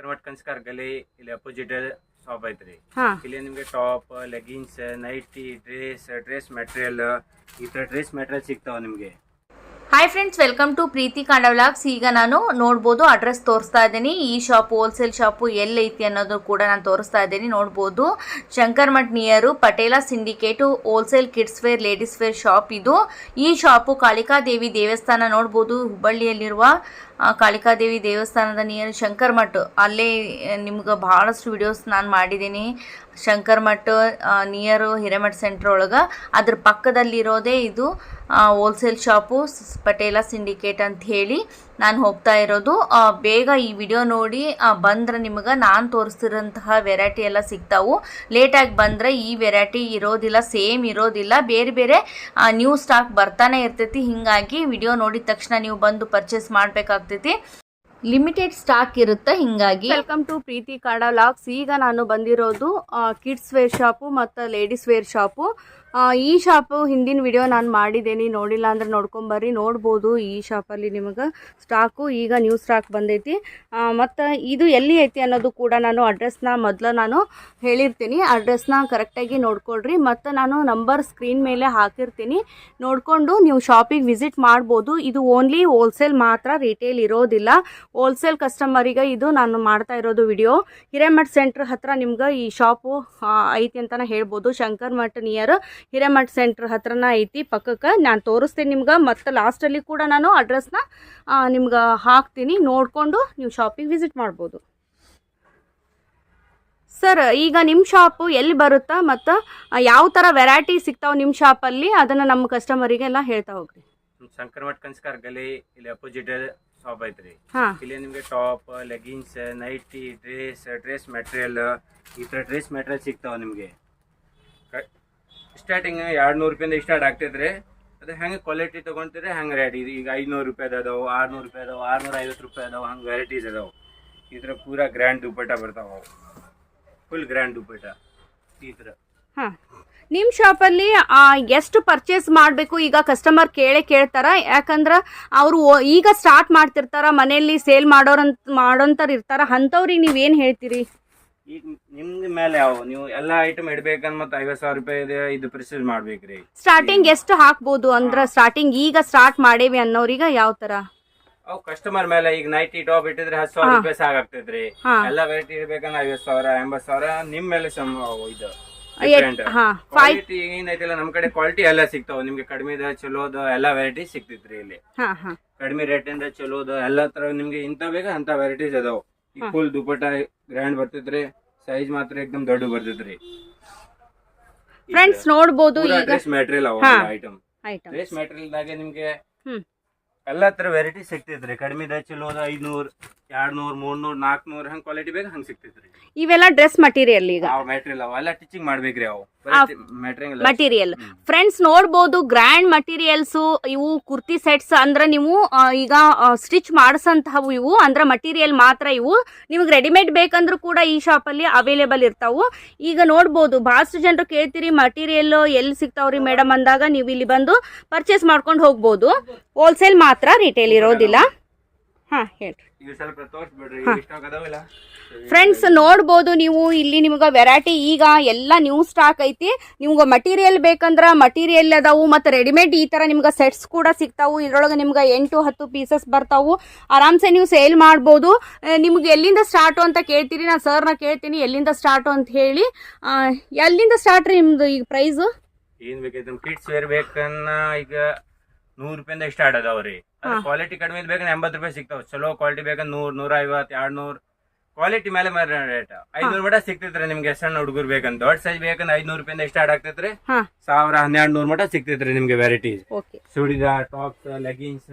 ಶಂಕರಮಠ ಕನ್ಸ್ಕಾರ್ ಗಲಿ ಇಲ್ಲಿ opposite shop ಐತ್ರಿ. ಹಾ. ಇಲ್ಲಿ ನಿಮ್ಗೆ top leggings nighty dress dress material ಈ ತರ ಡ್ರೆಸ್ ಮೆಟೀರಿಯಲ್ ಸಿಗ್ತಾವ ನಿಮ್ಗೆ. Hi friends welcome to Preethi Kanda vlogs ಈಗ ನಾನು ನೋಡ್ಬೋದು ಅಡ್ರೆಸ್ ತೋರಿಸ್ತಾ ಇದ್ದೀನಿ. ಈ ಶಾಪ್ ಹೋಲ್ಸೇಲ್ ಶಾಪು ಎಲ್ಲೈತಿ ಅನ್ನೋದು ಕೂಡ ನಾನು ತೋರಿಸ್ತಾ ಇದ್ದೀನಿ. ನೋಡ್ಬೋದು Shankar Math near Patel syndicate wholesale kids wear ladies wear shop ಇದು. ಈ ಶಾಪು ಕಾಳಿಕಾದೇವಿ ದೇವಸ್ಥಾನ ನೋಡ್ಬೋದು. ಹುಬ್ಬಳ್ಳಿಯಲ್ಲಿರುವ ಕಾಳಿಕಾದೇವಿ ದೇವಸ್ಥಾನದ ನಿಯರ್ ಶಂಕರ್ ಮಠ್. ಅಲ್ಲೇ, ನಿಮ್ಗೆ ಭಾಳಷ್ಟು ವಿಡಿಯೋಸ್ ನಾನು ಮಾಡಿದ್ದೀನಿ. ಶಂಕರ್ ಮಠ ನಿಯರು ಹಿರೇಮಠ ಸೆಂಟ್ರ್ ಒಳಗೆ. ಅದ್ರ ಪಕ್ಕದಲ್ಲಿರೋದೇ ಇದು ಹೋಲ್ಸೇಲ್ ಶಾಪು ಪಟೇಲ ಸಿಂಡಿಕೇಟ್ ಅಂತ ಹೇಳಿ ನಾನು ಹೋಗ್ತಾ ಇರೋದು. ಬೇಗ ಈ ವಿಡಿಯೋ ನೋಡಿ ಬಂದ್ರೆ ನಿಮಗೆ ನಾನು ತೋರಿಸ್ತಿರೋಂತಹ ವೆರೈಟಿ ಎಲ್ಲ ಸಿಗ್ತಾವು. ಲೇಟಾಗಿ ಬಂದರೆ ಈ ವೆರೈಟಿ ಇರೋದಿಲ್ಲ ಸೇಮ್ ಇರೋದಿಲ್ಲ. ಬೇರೆ ಬೇರೆ ನ್ಯೂ ಸ್ಟಾಕ್ ಬರ್ತಾನೆ ಇರ್ತೈತಿ. ಹೀಗಾಗಿ ವಿಡಿಯೋ ನೋಡಿದ ತಕ್ಷಣ ನೀವು ಬಂದು ಪರ್ಚೇಸ್ ಮಾಡಬೇಕಾಗ್ತೈತಿ. ಲಿಮಿಟೆಡ್ ಸ್ಟಾಕ್ ಇರುತ್ತೆ? ಹಿಂಗಾಗಿ ವೆಲ್ಕಮ್ ಟು ಪ್ರೀತಿ ಕಾಡ ಲಾಕ್ಸ್. ಈಗ ನಾನು ಬಂದಿರೋದು ಕಿಡ್ಸ್ ವೇರ್ ಶಾಪು ಮತ್ತು ಲೇಡೀಸ್ ವೇರ್ ಶಾಪು. ಈ ಶಾಪು ಹಿಂದಿನ ವಿಡಿಯೋ ನಾನು ಮಾಡಿದ್ದೀನಿ. ನೋಡಿಲ್ಲ ಅಂದ್ರೆ ನೋಡ್ಕೊಂಬರ್ರಿ ನೋಡ್ಬೋದು ಈ ಶಾಪಲ್ಲಿ ನಿಮಗೆ ಸ್ಟಾಕು. ಈಗ ನ್ಯೂ ಸ್ಟಾಕ್ ಬಂದೈತಿ. ಮತ್ತು ಇದು ಎಲ್ಲಿ ಐತಿ ಅನ್ನೋದು ಕೂಡ ನಾನು ಅಡ್ರೆಸ್ನ ಮೊದಲು ನಾನು ಹೇಳಿರ್ತೀನಿ. ಅಡ್ರೆಸ್ನ ಕರೆಕ್ಟಾಗಿ ನೋಡ್ಕೊಳ್ರಿ. ಮತ್ತು ನಾನು ನಂಬರ್ ಸ್ಕ್ರೀನ್ ಮೇಲೆ ಹಾಕಿರ್ತೀನಿ. ನೋಡಿಕೊಂಡು ನೀವು ಶಾಪಿಗೆ ವಿಸಿಟ್ ಮಾಡ್ಬೋದು. ಇದು ಓನ್ಲಿ ಹೋಲ್ಸೇಲ್ ಮಾತ್ರ ರಿಟೇಲ್ ಇರೋದಿಲ್ಲ. ಹೋಲ್ಸೇಲ್ ಕಸ್ಟಮರಿಗೆ ಇದು ನಾನು ಮಾಡ್ತಾ ಇರೋದು ವಿಡಿಯೋ ಹಿರೇಮಠ್ ಸೆಂಟ್ರ್ ಹತ್ರ ನಿಮ್ಗೆ ಈ ಶಾಪು ಐತಿ ಅಂತಲೇ ಹೇಳ್ಬೋದು. ಶಂಕರ್ ಮಠ್ ನಿಯರ್ ಹಿರೇಮಠ್ ಸೆಂಟ್ರ್ ಹತ್ರನ ಐತಿ ಪಕ್ಕಕ್ಕೆ. ನಾನು ತೋರಿಸ್ತೀನಿ ನಿಮ್ಗೆ. ಮತ್ತು ಲಾಸ್ಟಲ್ಲಿ ಕೂಡ ನಾನು ಅಡ್ರೆಸ್ನ ನಿಮ್ಗೆ ಹಾಕ್ತೀನಿ. ನೋಡಿಕೊಂಡು ನೀವು ಶಾಪಿಗೆ ವಿಸಿಟ್ ಮಾಡ್ಬೋದು. ಸರ್ ಈಗ ನಿಮ್ಮ ಶಾಪು ಎಲ್ಲಿ ಬರುತ್ತಾ? ಮತ್ತು ಯಾವ ಥರ ವೆರೈಟಿ ಸಿಗ್ತಾವೆ ನಿಮ್ಮ ಶಾಪಲ್ಲಿ ಅದನ್ನು ನಮ್ಮ ಕಸ್ಟಮರಿಗೆಲ್ಲ ಹೇಳ್ತಾ ಹೋಗ್ರಿ. ಶಂಕರಮಠ ಕನ್ಸ್ಕಾರ್ ಗಲಿ ಇಲ್ಲಿ ಅಪೋಸಿಟ್ ಶಾಪ್ ಐತ್ರಿ. ಇಲ್ಲಿ ನಿಮ್ಗೆ top leggings nighty dress dress material ಈ ತರ ಡ್ರೆಸ್ ಮೆಟೀರಿಯಲ್ ಸಿಗ್ತಾವ ನಿಮ್ಗೆ. ಸ್ಟಾರ್ಟಿಂಗ್ ಎರಡು ನೂರು ರೂಪಾಯಿಂದ ಸ್ಟಾರ್ಟ್ ಆಗ್ತಿದ್ರೆ, ಅದು ಹೆಂಗೆ ಕ್ವಾಲಿಟಿ ತೊಗೊಂತಿದ್ರೆ ಹಂಗೆ ರೇಟ್ ಇದು ಈಗ ಐನೂರು ರೂಪಾಯಿ ಅದಾವೆ, ಆರ್ನೂರು ರೂಪಾಯಿ ಅದಾವೆ ಆರ್ನೂರ ಐವತ್ತು ರೂಪಾಯಿ ಅದಾವೆ, ಹಂಗೆ ವೆರೈಟೀಸ್ ಅದಾವೆ. ಈ ಥರ ಪೂರಾ ಗ್ರ್ಯಾಂಡ್ ದುಪ್ಪಟ್ಟ ಬರ್ತಾವೆ ಫುಲ್ ಗ್ರ್ಯಾಂಡ್ ದುಪ್ಪಟ್ಟ. ಈ ಥರ ಹಾಂ. ನಿಮ್ಮ ಶಾಪಲ್ಲಿ ಎಷ್ಟು ಪರ್ಚೇಸ್ ಮಾಡಬೇಕು ಈಗ ಕಸ್ಟಮರ್ ಕೇಳೇ ಕೇಳ್ತಾರ? ಯಾಕಂದ್ರೆ ಅವರು ಈಗ ಸ್ಟಾರ್ಟ್ ಮಾಡ್ತಿರ್ತಾರ, ಮನೆಯಲ್ಲಿ ಸೇಲ್ ಮಾಡೋರಂತ ಮಾಡೋಂಥವ್ರು ಇರ್ತಾರ, ಅಂಥವ್ರಿಗೆ ನೀವೇನು ಹೇಳ್ತೀರಿ? ಈಗ ನಿಮ್ಗೆ ಮೇಲೆ ಯಾವ ನೀವು ಎಲ್ಲಾ ಐಟಮ್ ಇಡ್ಬೇಕಂದ್ ಮತ್ತೆ ಐವತ್ತು ಸಾವಿರ ರೂಪಾಯಿ ಇದೆ ಇದು ಪ್ರಿಸೈಸ್ ಮಾಡ್ಬೇಕ್ರಿ. ಸ್ಟಾರ್ಟಿಂಗ್ ಎಷ್ಟು ಹಾಕ್ಬೋದು ಅಂದ್ರ ಸ್ಟಾರ್ಟಿಂಗ್ ಈಗ ಸ್ಟಾರ್ಟ್ ಮಾಡೇವಿ ಅನ್ನೋರಿಗ ಯಾವ ತರ? ಓ ಕಸ್ಟಮರ್ ಮೇಲೆ ಈಗ ನೈಟಿ ಟಾಪ್ ಇಟ್ಟಿದ್ರೆ ಹತ್ತು ಸಾವಿರ ರೂಪಾಯಿ ಸಾಕಾಗ್ತೈತ್ರಿ. ಎಲ್ಲ ವೆರೈಟಿ ಇಡಬೇಕಂದ್ರೆ ಐವತ್ ಸಾವಿರ ಎಂಬತ್ ಸಾವಿರ ನಿಮ್ ಮೇಲೆ ಸಮ ಇದು ಕ್ವಾಲಿಟಿ ಏನೈತಿಲ್ಲ ನಮ್ ಕಡೆ ಕ್ವಾಲಿಟಿ ಎಲ್ಲ ಸಿಗ್ತಾವ. ನಿಮ್ಗೆ ಕಡಿಮೆದ ಚಲೋದ ಎಲ್ಲಾ ವೆರೈಟಿ ಸಿಗ್ತೈತ್ರಿ ಇಲ್ಲಿ. ಕಡಿಮೆ ರೇಟ್ ಇಂದ ಚಲೋದ ಎಲ್ಲ ತರ ನಿಮ್ಗೆ ಇಂತ ಬೇಗ ಅಂತ ವೆರೈಟೀಸ್ ಅದಾವ. ಈ ಫುಲ್ ದುಪಟ್ಟ ಗ್ರ್ಯಾಂಡ್ ಬರ್ತೈತ್ರಿ. ಸೈಜ್ ಮಾತ್ರ एकदम ದೊಡ್ಡ ಬರ್ತೈತ್ರಿ. ಫ್ರೆಂಡ್ಸ್ ನೋಡಬಹುದು ಈಗ. ಡ್ರೆಸ್ ಮೆಟೀರಿಯಲ್ ಅವ item item item dress material ದಾಗೆ ನಿಮಗೆ ಹ್ಮ್. ಎಲ್ಲಾ ತರ ವೆರೈಟಿ ಸಿಗ್ತೈತ್ರಿ. ಕಡಿಮೆ ಚಲೋದ ಐದ್ನೂರ್. ಎರಡ್ ನೂರ್ ಮೂರ್ನೂರ್ ನಾಲ್ಕನೂರ್ ಹಂಗ್ ಕ್ವಾಲಿಟಿ ಬೇಕು ಹಂಗ್ ಸಿಗ್ತೈತ್ರಿ ಇವೆಲ್ಲ ಡ್ರೆಸ್ ಮಟೀರಿಯಲ್ ಈಗ. ಅವ್ ಮೆಟೀರಿಯಲ್ ಅವ ಎಲ್ಲ ಟೀಚಿಂಗ್ ಮಾಡ್ಬೇಕ್ರಿ ಅವು. ಮೆಟೀರಿಯಲ್ ಮಟೀರಿಯಲ್ ಫ್ರೆಂಡ್ಸ್ ನೋಡ್ಬೋದು ಗ್ರ್ಯಾಂಡ್ ಮಟೀರಿಯಲ್ಸ್ ಇವು ಕುರ್ತಿ ಸೆಟ್ಸ್ ಅಂದ್ರೆ ನೀವು ಈಗ ಸ್ಟಿಚ್ ಮಾಡಿಸಂತವು ಇವು ಅಂದ್ರೆ ಮಟೀರಿಯಲ್ ಮಾತ್ರ ಇವು. ನಿಮ್ಗೆ ರೆಡಿಮೇಡ್ ಬೇಕಂದ್ರೂ ಕೂಡ ಈ ಶಾಪಲ್ಲಿ ಅವೈಲೇಬಲ್ ಇರ್ತಾವು. ಈಗ ನೋಡ್ಬೋದು ಬಹಳಷ್ಟು ಜನರು ಕೇಳ್ತೀರಿ ಮಟೀರಿಯಲ್ ಎಲ್ಲಿ ಸಿಗ್ತಾವ್ರಿ ಮೇಡಮ್ ಅಂದಾಗ ನೀವು ಇಲ್ಲಿ ಬಂದು ಪರ್ಚೇಸ್ ಮಾಡ್ಕೊಂಡು ಹೋಗ್ಬೋದು. ಹೋಲ್ಸೇಲ್ ಮಾತ್ರ ರಿಟೇಲ್ ಇರೋದಿಲ್ಲ. ಹಾಂ ಹೇಳ್ರಿ. ಫ್ರೆಂಡ್ಸ್ ನೋಡ್ಬೋದು ನೀವು ಇಲ್ಲಿ ನಿಮ್ಗೆ ವೆರೈಟಿ ಈಗ ಎಲ್ಲ ನ್ಯೂ ಸ್ಟಾಕ್ ಐತಿ. ನಿಮ್ಗೆ ಮಟೀರಿಯಲ್ ಬೇಕಂದ್ರೆ ಮಟೀರಿಯಲ್ ಅದಾವು ಮತ್ತು ರೆಡಿಮೇಡ್ ಈ ಥರ ನಿಮ್ಗೆ ಸೆಟ್ಸ್ ಕೂಡ ಸಿಗ್ತಾವು. ಇದ್ರೊಳಗೆ ನಿಮ್ಗೆ ಎಂಟು ಹತ್ತು ಪೀಸಸ್ ಬರ್ತಾವು. ಆರಾಮ್ಸೆ ನೀವು ಸೇಲ್ ಮಾಡ್ಬೋದು. ನಿಮ್ಗೆ ಎಲ್ಲಿಂದ ಸ್ಟಾರ್ಟು ಅಂತ ಕೇಳ್ತೀರಿ. ನಾನು ಸರ್ನ ಕೇಳ್ತೀನಿ ಎಲ್ಲಿಂದ ಸ್ಟಾರ್ಟು ಅಂತ ಹೇಳಿ. ಎಲ್ಲಿಂದ ಸ್ಟಾರ್ಟ್ ರೀ ನಿಮ್ದು ಈಗ ಪ್ರೈಸು ಏನು ಬೇಕೈತೆ ಕಿಡ್ಸ್ ವೇರ್ ಬೇಕನ್ನ ಈಗ ನೂರು ರೂಪಾಯಿಂದ ಸ್ಟಾರ್ಟ್ ಅದಾವ್ರಿ. ಹಾ. ಕ್ವಾಲಿಟಿ ಕಡಿಮೆ ಬೇಕಂದ್ರೆ ಎಂಬತ್ ರೂಪಾಯಿ ಸಿಗ್ತಾವ. ಚಲೋ ಕ್ವಾಲಿಟಿ ಬೇಕಂದ್ರೆ ನೂರ್ ನೂರ ಐವತ್ ಎರಡ್ ನೂರ್ ಕ್ವಾಲಿಟಿ ಮೇಲೆ ರೇಟ್ ಐದ್ನೂರ್ ಮಟ ಸಿಗ್ತೈತ್ರಿ ನಿಮ್ಗೆ ಸಣ್ಣ ಹುಡುಗರು ಬೇಕಂತ ದೊಡ್ಡ ಸೈಜ್ ಬೇಕಂದ್ರೆ ಐದ್ನೂರ್ ರೂಪಾಯಿಂದ ಸ್ಟಾರ್ಟ್ ಆಗ್ತೈತ್ರಿ? ಸಾವಿರ ಹನ್ನೆರಡು ನೂರ್ ಮಟ ಸಿಗ್ತೈತ್ರಿ ನಿಮ್ಗೆ varieties churidar tops leggings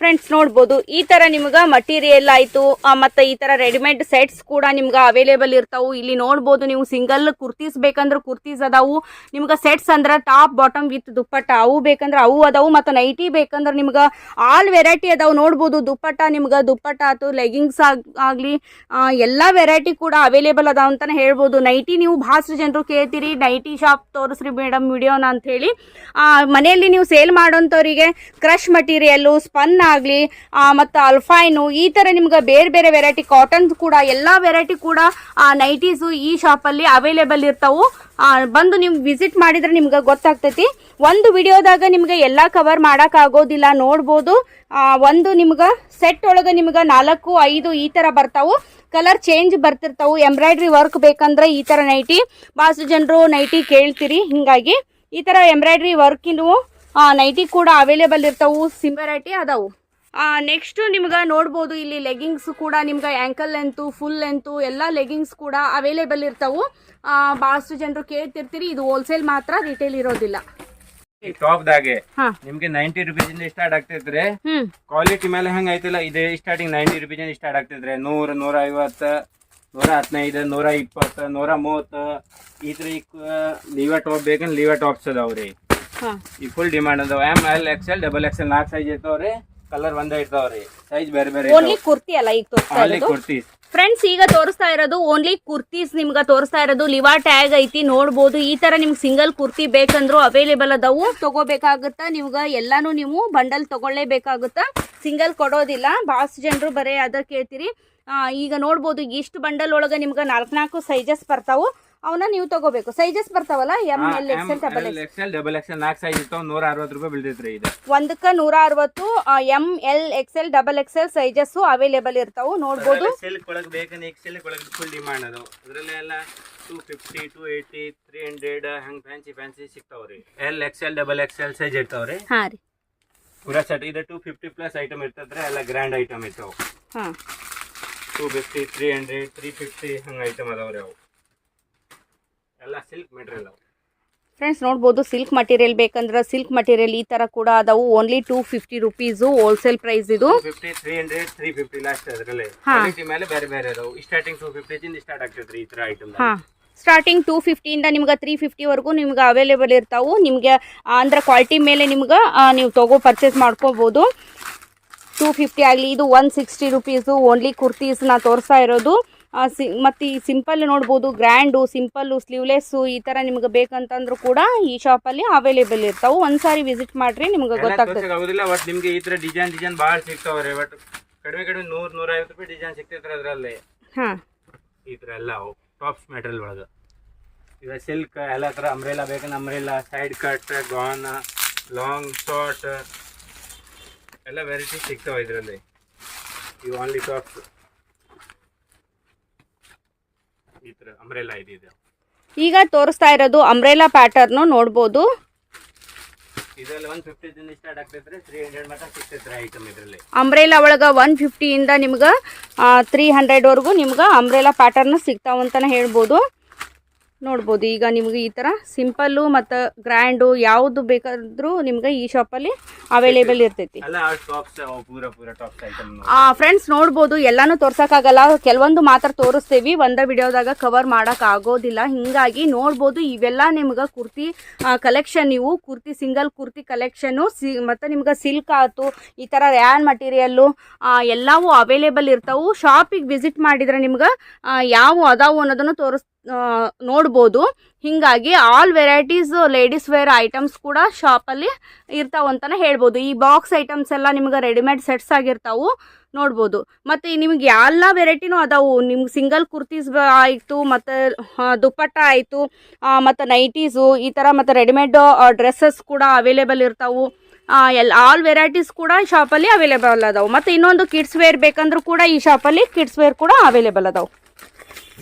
friends ನೋಡ್ಬೋದು, ಈ ಥರ ನಿಮ್ಗೆ ಮಟೀರಿಯಲ್ ಆಯಿತು. ಮತ್ತು ಈ ಥರ ರೆಡಿಮೇಡ್ ಸೆಟ್ಸ್ ಕೂಡ ನಿಮ್ಗೆ ಅವೈಲೇಬಲ್ ಇರ್ತಾವು. ಇಲ್ಲಿ ನೋಡ್ಬೋದು, ನೀವು ಸಿಂಗಲ್ ಕುರ್ತೀಸ್ ಬೇಕಂದ್ರೆ ಕುರ್ತೀಸ್ ಅದಾವು. ನಿಮ್ಗೆ ಸೆಟ್ಸ್ ಅಂದ್ರೆ ಟಾಪ್ ಬಾಟಮ್ ವಿತ್ ದುಪ್ಪಟ್ಟ ಅವು ಬೇಕಂದ್ರೆ ಅವು ಅದಾವು. ಮತ್ತು ನೈಟಿ ಬೇಕಂದ್ರೆ ನಿಮ್ಗೆ ಆಲ್ ವೆರೈಟಿ ಅದಾವು. ನೋಡ್ಬೋದು ದುಪ್ಪಟ್ಟ ನಿಮ್ಗೆ ದುಪ್ಪಟ್ಟ ಆಯ್ತು ಲೆಗಿಂಗ್ಸ್ ಆಗಲಿ ಎಲ್ಲ ವೆರೈಟಿ ಕೂಡ ಅವೈಲೇಬಲ್ ಅದಾವ ಅಂತಲೇ ಹೇಳ್ಬೋದು. ನೈಟಿ ನೀವು ಭಾಳಷ್ಟು ಜನರು ಕೇಳ್ತೀರಿ. ನೈಟಿ ಶಾಪ್ ತೋರಿಸ್ರಿ ಮೇಡಮ್ ವಿಡಿಯೋನ ಹೇಳಿ. ಮನೆಯಲ್ಲಿ ನೀವು ಸೇಲ್ ಮಾಡೋಂಥವ್ರಿಗೆ ಕ್ರಶ್ ಮಟೀರಿಯಲ್ಲು ಸ್ಪನ್ ಆಗಲಿ ಮತ್ತು ಅಲ್ಫೈನು ಈ ಥರ ನಿಮ್ಗೆ ಬೇರೆ ಬೇರೆ ವೆರೈಟಿ ಕಾಟನ್ ಕೂಡ, ಎಲ್ಲ ವೆರೈಟಿ ಕೂಡ ನೈಟೀಸು ಈ ಶಾಪಲ್ಲಿ ಅವೈಲೇಬಲ್ ಇರ್ತಾವು. ಬಂದು ನೀವು ವಿಸಿಟ್ ಮಾಡಿದ್ರೆ ನಿಮ್ಗೆ ಗೊತ್ತಾಗ್ತೈತಿ. ಒಂದು ವಿಡಿಯೋದಾಗ ನಿಮ್ಗೆ ಎಲ್ಲ ಕವರ್ ಮಾಡೋಕ್ಕಾಗೋದಿಲ್ಲ ನೋಡ್ಬೋದು. ಒಂದು ನಿಮ್ಗೆ ಸೆಟ್ ಒಳಗೆ ನಿಮ್ಗೆ ನಾಲ್ಕು, ಐದು ಈ ಥರ ಬರ್ತಾವು. ಕಲರ್ ಚೇಂಜ್ ಬರ್ತಿರ್ತಾವು. ಎಂಬ್ರಾಯ್ಡ್ರಿ ವರ್ಕ್ ಬೇಕಂದ್ರೆ ಈ ಥರ ನೈಟಿ ಬಾಸು ಜನರು ನೈಟಿ ಕೇಳ್ತೀರಿ, ಹಿಂಗಾಗಿ. ಈ ಥರ ಎಂಬ್ರಾಯ್ಡ್ರಿ ವರ್ಕಿನವು ನೈಟಿ ಕೂಡ ಅವೈಲೇಬಲ್ ಇರ್ತಾವು ಸಿಮ್ ವೆರೈಟಿ ಅದಾವು. ನೆಕ್ಸ್ಟ್ ನಿಮ್ಗೆ ನೋಡ್ಬೋದು ಇಲ್ಲಿ ಲೆಗಿಂಗ್ಸ್ ಕೂಡ ನಿಮ್ಗೆ ಆ್ಯಂಕಲ್ ಲೆಂತು ಫುಲ್ ಲೆಂತು ಎಲ್ಲ ಲೆಗಿಂಗ್ಸ್ ಕೂಡ ಅವೈಲೇಬಲ್ ಇರ್ತಾವು. ಬಹಳಷ್ಟು ಜನರು ಕೇಳ್ತಿರ್ತೀರಿ ಇದು ಹೋಲ್ಸೇಲ್ ಮಾತ್ರ ರಿಟೇಲ್ ಇರೋದಿಲ್ಲ. ಟಾಪ್ ದಾಗೆ ನಿಮ್ಗೆ ನೈಂಟಿ ರುಪೀಸ್ ಇಂದ ಸ್ಟಾರ್ಟ್ ಆಗ್ತಿದ್ರೆ ಕ್ವಾಲಿಟಿ ಮೇಲೆ ಹೆಂಗ್ ಐತಿಲ್ಲ ಇದೆ ಸ್ಟಾರ್ಟಿಂಗ್ ನೈಂಟಿ ರುಪೀಸ್ ಇಂದ ಸ್ಟಾರ್ಟ್ ಆಗ್ತಿದ್ರೆ ನೂರ ನೂರ ಐವತ್ತ ನೂರ ಹದಿನೈದು ನೂರ ಇಪ್ಪತ್ತು ನೂರ ಮೂವತ್ತು ಈ ತರ ಲೀವ ಟಾಪ್ ಬೇಕಂದ್ರೆ ಲೀವ ಟಾಪ್ಸ್ ಅದಾವ್ರಿ. ಹಾಂ. ಈ ಫುಲ್ ಡಿಮಾಂಡ್ ಅದಾವ. M L XL double XL ನಾಲ್ಕು ಸೈಜ್ ಇರ್ತಾವ್ರಿ. ಕಲರ್ ಒಂದೇ ಇರ್ತಾವ್ರಿ. ಸೈಜ್ ಬೇರೆ ಬೇರೆ ಓನ್ಲಿ ಕುರ್ತಿ ಅಲ್ಲ ಈಗ ತೋರಿಸ್ತಾ ಇರೋದು? ಕುರ್ತೀಸ್ ಫ್ರೆಂಡ್ಸ್ ಈಗ ತೋರಿಸ್ತಾ ಇರೋದು ಓನ್ಲಿ ಕುರ್ತೀಸ್ ನಿಮ್ಗೆ ತೋರಿಸ್ತಾ ಇರೋದು. ಲಿವಾ ಟ್ಯಾಗ್ ಐತಿ ನೋಡ್ಬೋದು. ಈ ತರ ನಿಮ್ಗೆ ಸಿಂಗಲ್ ಕುರ್ತಿ ಬೇಕಂದ್ರೂ ಅವೈಲೇಬಲ್ ಅದಾವು. ತಗೋಬೇಕಾಗುತ್ತಾ? ನಿಮ್ಗೆ ಎಲ್ಲಾನು ನೀವು ಬಂಡಲ್ ತಗೊಳ್ಳೇಬೇಕಾಗುತ್ತಾ? ಸಿಂಗಲ್ ಕೊಡೋದಿಲ್ಲ. ಭಾಳಷ್ಟು ಜನರು ಬರೀ ಅದ ಕೇಳ್ತೀರಿ. ಆ, ಈಗ ನೋಡ್ಬೋದು ಇಷ್ಟು ಬಂಡಲ್ ಒಳಗೆ ನಿಮ್ಗೆ ನಾಲ್ಕು ನಾಲ್ಕು ಸೈಜಸ್ ಬರ್ತಾವು. ಅವನ್ನ ನೀವು ತಗೋಬೇಕು. ಸೈಜಸ್ ಬರ್ತಾವಲ್ಲ M L XL double X XL double XL ನಾಲ್ಕು ಸೈಜ್ ಇರ್ತಾವ ನೂರ ಅರವತ್ತು ರೂಪಾಯಿ ಬೀಳ್ತೈತ್ರಿ ಇದು ಒಂದಕ್ಕೆ ನೂರ ಅರವತ್ತು M L XL double XL sizes available ಇರ್ತಾವು ನೋಡ್ಬೋದು. ಸಿಲ್ಕ್ ಒಳಗೆ ಬೇಕಂದ್ರೆ ಎಕ್ಸೆಲ್ ಒಳಗೆ ಫುಲ್ ಡಿಮಾಂಡ್ ಅದು. ಅದರಲ್ಲೆಲ್ಲ ಎಲ್ಲ two fifty two eighty three hundred ಹಂಗೆ fancy fancy ಸಿಗ್ತಾವ್ರಿ. L XL double XL size ಇರ್ತಾವ್ರಿ. ಹಾಂ ರೀ. ಪೂರಾ ಸೆಟ್ ಇದು ಟೂ ಫಿಫ್ಟಿ ಪ್ಲಸ್ ಐಟಮ್ ಇರ್ತದ್ರೆ ಎಲ್ಲ ಗ್ರ್ಯಾಂಡ್ ಐಟಮ್ ಇರ್ತಾವ. ಹಾಂ. Two fifty three hundred three fifty ಹಂಗೆ ಐಟಮ್ ಅದಾವ್ರಿ ಅವು. ಎಲ್ಲ ಸಿಲ್ಕ್ ಮೆಟೀರಿಯಲ್ ಫ್ರೆಂಡ್ಸ್ ನೋಡ್ಬೋದು ಸಿಲ್ಕ್ ಮಟೀರಿಯಲ್ ಬೇಕಂದ್ರೆ ಸಿಲ್ಕ್ ಮಟೀರಿಯಲ್ ಈ ಥರ ಕೂಡ ಅದಾವು. Only two fifty rupees wholesale price ಇದು. Fifty three hundred three fifty last ಅದರಲ್ಲಿ. ಕ್ವಾಲಿಟಿ ಮೇಲೆ ಬೇರೆ ಬೇರೆ ಅದಾವು. ಸ್ಟಾರ್ಟಿಂಗ್ ಟೂ ಫಿಫ್ಟಿದಿಂದ ಸ್ಟಾರ್ಟ್ ಆಗ್ತೈತ್ರಿ ಈ ಥರ ಐಟಮ್ ಹಾಂ. ಸ್ಟಾರ್ಟಿಂಗ್ ಟೂ ಫಿಫ್ಟಿಯಿಂದ ನಿಮ್ಗೆ ತ್ರೀ ಫಿಫ್ಟಿವರೆಗೂ ನಿಮ್ಗೆ ಅವೈಲೇಬಲ್ ಇರ್ತಾವು. ನಿಮಗೆ ಅಂದ್ರೆ ಕ್ವಾಲಿಟಿ ಮೇಲೆ ನಿಮ್ಗೆ ನೀವು ತಗೋ ಪರ್ಚೇಸ್ ಮಾಡ್ಕೋಬೋದು. ಟೂ ಫಿಫ್ಟಿ ಆಗಲಿ ಇದು one sixty rupees only kurtis ನಾ ತೋರಿಸ್ತಾ ಇರೋದು. ಸಿ ಮತ್ತು ಈ ಸಿಂಪಲ್ ನೋಡ್ಬೋದು ಗ್ರ್ಯಾಂಡು ಸಿಂಪಲ್ಲು ಸ್ಲೀವ್ಲೆಸ್ಸು ಈ ಥರ ನಿಮ್ಗೆ ಬೇಕಂತಂದ್ರೂ ಕೂಡ ಈ ಶಾಪಲ್ಲಿ ಅವೈಲೇಬಲ್ ಇರ್ತಾವೆ. ಒಂದ್ಸಾರಿ ವಿಸಿಟ್ ಮಾಡ್ರಿ ನಿಮ್ಗೆ ಗೊತ್ತಾಗ್ತದೆ. ಆಗೋದಿಲ್ಲ ಬಟ್ ನಿಮಗೆ ಈ ಥರ ಡಿಸೈನ್ ಡಿಸೈನ್ ಭಾಳ ಸಿಗ್ತಾವ್ರಿ. ಬಟ್ ಕಡಿಮೆ ಕಡಿಮೆ ನೂರು ನೂರೈವತ್ತು ರೂಪಾಯಿ ಡಿಸೈನ್ ಸಿಗ್ತೈತ್ರಿ ಅದರಲ್ಲಿ. ಹಾಂ. ಈ ಥರ ಎಲ್ಲ ಟಾಪ್ಸ್ ಮೆಟೀರಿಯಲ್ ಒಳಗೆ. ಈಗ ಸಿಲ್ಕ್ ಎಲ್ಲ ಥರ ಅಂಬ್ರೆಲಾ ಬೇಕಂದ್ರೆ umbrella side cut gown long short ಎಲ್ಲ ವೆರೈಟಿ ಸಿಗ್ತಾವೆ ಇದರಲ್ಲಿ. ಈ ಓನ್ಲಿ ಟಾಪ್ಸ್ ಈ ತರ ಅಂಬ್ರೆಲಾ ಇದೆ ಇದು ಈಗ ತೋರಿಸ್ತಾ ಇರೋದು ಅಂಬ್ರೆಲಾ ಪ್ಯಾಟರ್ನ್ ನೋಡ್ಬೋದು. ಇದರಲ್ಲಿ ಒನ್ ಫಿಫ್ಟಿ ಸ್ಟಾರ್ಟ್ ಆಗ್ತೈತ್ರಿ ತ್ರೀ ಹಂಡ್ರೆಡ್ ಮಟ್ಟ ಸಿಗ್ತೈತ್ರಿ ಐಟಮ್ ಇದರಲ್ಲಿ. ಅಂಬ್ರೆಲಾ ಒಳಗೆ ಒನ್ ಫಿಫ್ಟಿಯಿಂದ ನಿಮ್ಗೆ ತ್ರೀ ಹಂಡ್ರೆಡ್ವರೆಗೂ ನಿಮ್ಗೆ ಅಂಬ್ರೇಲಾ ಪ್ಯಾಟರ್ನ್ ಸಿಗ್ತಾವಂತಲೇ ಹೇಳ್ಬೋದು. ನೋಡ್ಬೋದು. ಈಗ ನಿಮ್ಗೆ ಈ ಥರ ಸಿಂಪಲ್ಲು ಮತ್ತು ಗ್ರ್ಯಾಂಡು ಯಾವುದು ಬೇಕಾದರೂ ನಿಮ್ಗೆ ಈ ಶಾಪಲ್ಲಿ ಅವೈಲೇಬಲ್ ಇರ್ತೈತಿ. ಫ್ರೆಂಡ್ಸ್ ನೋಡ್ಬೋದು. ಎಲ್ಲಾನು ತೋರ್ಸೋಕ್ಕಾಗಲ್ಲ. ಕೆಲವೊಂದು ಮಾತ್ರ ತೋರಿಸ್ತೀವಿ. ಒಂದೇ ವಿಡಿಯೋದಾಗ ಕವರ್ ಮಾಡೋಕ್ಕಾಗೋದಿಲ್ಲ ಆಗೋದಿಲ್ಲ. ಹಿಂಗಾಗಿ ನೋಡ್ಬೋದು ಇವೆಲ್ಲ ನಿಮ್ಗೆ ಕುರ್ತಿ ಕಲೆಕ್ಷನ್ ಇವು. ಕುರ್ತಿ ಸಿಂಗಲ್ ಕುರ್ತಿ ಕಲೆಕ್ಷನು ಸಿ ಮತ್ತು ನಿಮ್ಗೆ ಸಿಲ್ಕ್ ಆಯ್ತು ಈ ಥರ ರ್ಯಾನ್ ಮಟೀರಿಯಲ್ಲು ಎಲ್ಲವೂ ಅವೈಲೇಬಲ್ ಇರ್ತಾವು. ಶಾಪಿಗೆ ವಿಸಿಟ್ ಮಾಡಿದ್ರೆ ನಿಮ್ಗೆ ಯಾವ ಅದಾವು ಅನ್ನೋದನ್ನು ತೋರಿಸ್ ಆ, ನೋಡ್ಬೋದು. ಹಿಂಗಾಗಿ all varieties ladies wear items ಕೂಡ ಶಾಪಲ್ಲಿ ಇರ್ತಾವಂತಲೇ ಹೇಳ್ಬೋದು. ಈ ಬಾಕ್ಸ್ ಐಟಮ್ಸ್ ಎಲ್ಲ ನಿಮ್ಗೆ ರೆಡಿಮೇಡ್ ಸೆಟ್ಸ್ ಆಗಿರ್ತಾವು, ನೋಡ್ಬೋದು. ಮತ್ತು ನಿಮ್ಗೆ ಎಲ್ಲ ವೆರೈಟಿನೂ ಅದಾವು. ನಿಮ್ಗೆ ಸಿಂಗಲ್ ಕುರ್ತೀಸ್ ಆಯಿತು, ಮತ್ತು ದುಪ್ಪಟ್ಟ ಆಯಿತು ಮತ್ತು ನೈಟೀಸು ಈ ಥರ ಮತ್ತು ರೆಡಿಮೇಡ್ ಡ್ರೆಸ್ಸಸ್ ಕೂಡ ಅವೈಲೇಬಲ್ ಇರ್ತಾವು. ಎಲ್ಲ ಆಲ್ ವೆರೈಟೀಸ್ ಕೂಡ ಶಾಪಲ್ಲಿ ಅವೈಲೇಬಲ್ ಅದಾವು. ಮತ್ತು ಇನ್ನೊಂದು ಕಿಡ್ಸ್ ವೇರ್ ಬೇಕಂದ್ರೂ ಕೂಡ ಈ ಶಾಪಲ್ಲಿ ಕಿಡ್ಸ್ ವೇರ್ ಕೂಡ ಅವೈಲೇಬಲ್ ಅದಾವು.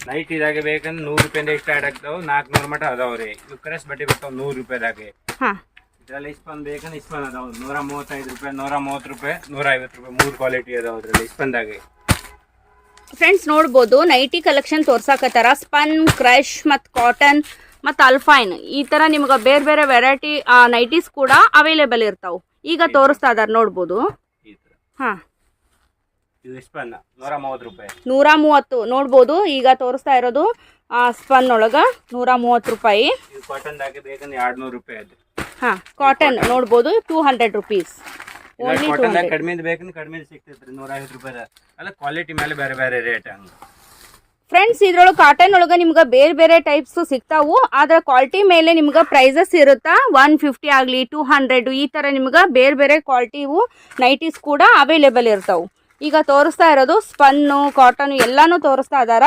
ನೈಟ್ ಇದಾಗೆ ಬೇಕಂದ್ರೆ ನೂರು ರೂಪಾಯಿಂದ ಸ್ಟಾರ್ಟ್ ಆಗ್ತಾವ ನಾಲ್ಕುನೂರು ಮಠ ಅದಾವ್ರಿ ಇವು ಕ್ರಸ್ ಬಟ್ಟೆ ಬರ್ತಾವ ನೂರು ರೂಪಾಯಿದಾಗೆ. ಹಾಂ. ಇದ್ರಲ್ಲಿ ಇಸ್ಪನ್ ಬೇಕಂದ್ರೆ ಇಸ್ಪನ್ ಅದಾವ. ನೂರ ಮೂವತ್ತೈದು ರೂಪಾಯಿ ನೂರ ಮೂವತ್ತು ರೂಪಾಯಿ ನೂರ ಐವತ್ತು ರೂಪಾಯಿ ಮೂರು ಕ್ವಾಲಿಟಿ ಅದಾವ ಅದ್ರಲ್ಲಿ ಇಸ್ಪನ್ದಾಗೆ. ಫ್ರೆಂಡ್ಸ್ ನೋಡ್ಬೋದು ನೈಟಿ ಕಲೆಕ್ಷನ್ ತೋರ್ಸಾಕತ್ತಾರ. ಸ್ಪನ್ ಕ್ರಶ್ ಮತ್ತು ಕಾಟನ್ ಮತ್ತು ಅಲ್ಫೈನ್ ಈ ಥರ ನಿಮ್ಗೆ ಬೇರೆ ಬೇರೆ ವೆರೈಟಿ ನೈಟೀಸ್ ಕೂಡ ಅವೈಲೇಬಲ್ ಇರ್ತಾವೆ. ಈಗ ತೋರಿಸ್ತಾ ಇದಾರೆ ನೋಡ್ಬೋದು. ಹಾಂ. ಇದು ನೂರ ಮೂವತ್ತು ರೂಪಾಯಿ. ನೂರ ಮೂವತ್ತು ನೋಡ್ಬೋದು ಈಗ ತೋರಿಸ್ತಾ ಇರೋದು ಸ್ಪನ್ ಒಳಗೆ ನೂರ ಮೂವತ್ತು ರೂಪಾಯಿ. ಇದು ಕಾಟನ್ದಾಗೆ ಬೇಕಂದ್ರೆ ಎರಡು ನೂರು ರೂಪಾಯಿ ಅದು. ಹಾಂ ಕಾಟನ್ ನೋಡ್ಬೋದು two hundred rupees only two ಕಾಟನ್ದಾಗ hundred ಕಡಿಮೆ ಬೇಕಂದ್ರೆ ಕಡಿಮೆ ಸಿಗ್ತೈತ್ರಿ ನೂರ ಐವತ್ತು ರೂಪಾಯಿ ಅಲ್ಲ ಕ್ವಾಲಿಟಿ ಮೇಲೆ ಬೇರೆ ಬೇರೆ ರೇಟ್ ಹಂಗೆ. ಫ್ರೆಂಡ್ಸ್ ಇದ್ರೊಳಗೆ ಕಾಟನ್ ಒಳಗೆ ನಿಮ್ಗೆ ಬೇರೆ ಬೇರೆ ಟೈಪ್ಸ್ ಸಿಗ್ತಾವು ಆದ್ರೆ ಕ್ವಾಲಿಟಿ ಮೇಲೆ ನಿಮ್ಗೆ ಪ್ರೈಸಸ್ ಇರುತ್ತಾ? ಒನ್ ಫಿಫ್ಟಿ ಆಗಲಿ ಟೂ ಹಂಡ್ರೆಡ್ ಈ ಥರ ನಿಮ್ಗೆ ಬೇರೆ ಬೇರೆ ಕ್ವಾಲಿಟಿವು ನೈಟೀಸ್ ಕೂಡ ಅವೈಲೇಬಲ್ ಇರ್ತಾವು. ಈಗ ತೋರಿಸ್ತಾ ಇರೋದು ಸ್ಪನ್ನು ಕಾಟನ್ ಎಲ್ಲಾನು ತೋರಿಸ್ತಾ ಇದಾರ?